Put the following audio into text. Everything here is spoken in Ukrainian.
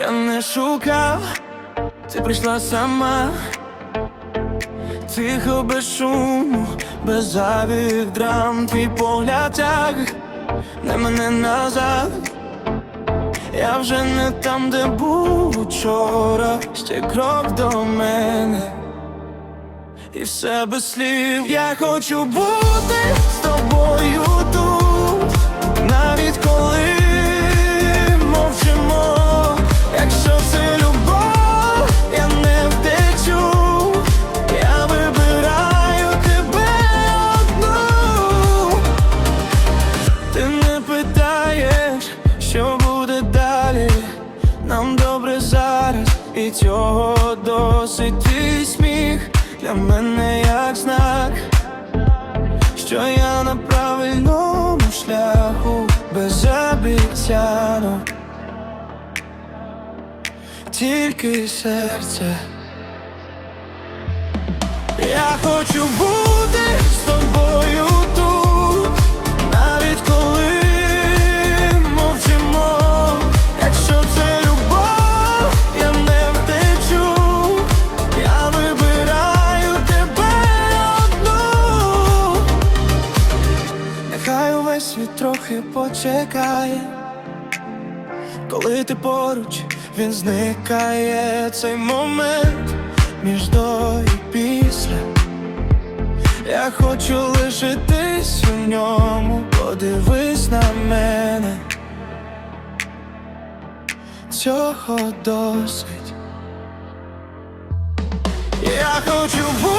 Я не шукав, ти прийшла сама, тихо без шуму, без зайвих драм, твій погляд тяг, не мене назад. Я вже не там, де був учора, ще крок до мене. І все без слів, я хочу бути з тобою тут, що буде далі. Нам добре зараз, і цього досить твій сміх для мене як знак, що я на правильному шляху без обіцянок, тільки серце. Я хочу бути трохи почекає, коли ти поруч, він зникає цей момент між до і після. Я хочу лишитись у ньому, подивись на мене. Цього досить. Я хочу бути